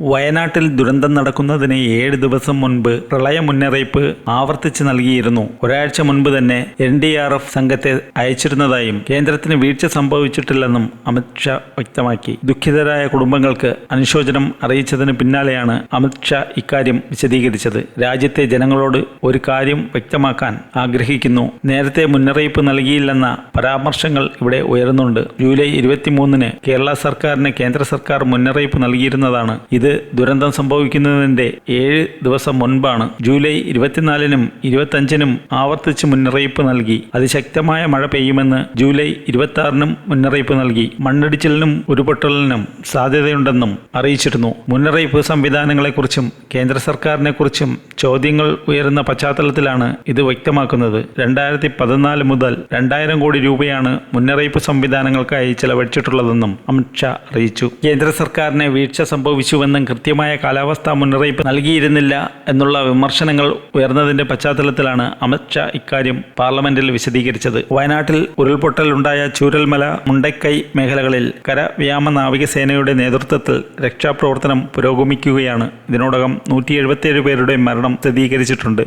വയനാട്ടിൽ ദുരന്തം നടക്കുന്നതിന് ഏഴ് ദിവസം മുൻപ് പ്രളയ മുന്നറിയിപ്പ് ആവർത്തിച്ച് നൽകിയിരുന്നു. ഒരാഴ്ച മുൻപ് തന്നെ എൻ ഡി ആർ എഫ് സംഘത്തെ അയച്ചിരുന്നതായും കേന്ദ്രത്തിന് വീഴ്ച സംഭവിച്ചിട്ടില്ലെന്നും അമിത്ഷാ വ്യക്തമാക്കി. ദുഃഖിതരായ കുടുംബങ്ങൾക്ക് അനുശോചനം അറിയിച്ചതിന് പിന്നാലെയാണ് അമിത്ഷാ ഇക്കാര്യം വിശദീകരിച്ചത്. രാജ്യത്തെ ജനങ്ങളോട് ഒരു കാര്യം വ്യക്തമാക്കാൻ ആഗ്രഹിക്കുന്നു. നേരത്തെ മുന്നറിയിപ്പ് നൽകിയില്ലെന്ന പരാമർശങ്ങൾ ഇവിടെ ഉയരുന്നുണ്ട്. ജൂലൈ ഇരുപത്തിമൂന്നിന് കേരള സർക്കാരിന് കേന്ദ്ര സർക്കാർ മുന്നറിയിപ്പ് നൽകിയിരുന്നതാണ് ഇത്. ദുരന്തം സംഭവിക്കുന്നതിന്റെ ഏഴ് ദിവസം മുൻപാണ് ജൂലൈ ഇരുപത്തിനാലിനും ഇരുപത്തഞ്ചിനും ആവർത്തിച്ച് മുന്നറിയിപ്പ് നൽകി. അതിശക്തമായ മഴ പെയ്യുമെന്ന് ജൂലൈ ഇരുപത്തി ആറിനും മുന്നറിയിപ്പ് നൽകി. മണ്ണിടിച്ചിലിനും ഉരുപൊട്ടലിനും സാധ്യതയുണ്ടെന്നും അറിയിച്ചിരുന്നു. മുന്നറിയിപ്പ് സംവിധാനങ്ങളെക്കുറിച്ചും കേന്ദ്ര സർക്കാരിനെക്കുറിച്ചും ചോദ്യങ്ങൾ ഉയരുന്ന പശ്ചാത്തലത്തിലാണ് ഇത് വ്യക്തമാക്കുന്നത്. രണ്ടായിരത്തി പതിനാല് മുതൽ രണ്ടായിരം കോടി രൂപയാണ് മുന്നറിയിപ്പ് സംവിധാനങ്ങൾക്കായി ചെലവഴിച്ചിട്ടുള്ളതെന്നും അമിത്ഷാ അറിയിച്ചു. കേന്ദ്ര സർക്കാരിനെ വീഴ്ച സംഭവിച്ചുവെന്നും കൃത്യമായ കാലാവസ്ഥാ മുന്നറിയിപ്പ് നൽകിയിരുന്നില്ല എന്നുള്ള വിമർശനങ്ങൾ ഉയർന്നതിന്റെ പശ്ചാത്തലത്തിലാണ് അമിത്ഷാ ഇക്കാര്യം പാർലമെന്റിൽ വിശദീകരിച്ചത്. വയനാട്ടിൽ ഉരുൾപൊട്ടലുണ്ടായ ചൂരൽമല മുണ്ടക്കൈ മേഖലകളിൽ കര കരവ്യാമ നാവികസേനയുടെ നേതൃത്വത്തിൽ രക്ഷാപ്രവർത്തനം പുരോഗമിക്കുകയാണ്. ഇതിനോടകം നൂറ്റി എഴുപത്തിയേഴ് പേരുടെ മരണം സ്ഥിരീകരിച്ചിട്ടുണ്ട്.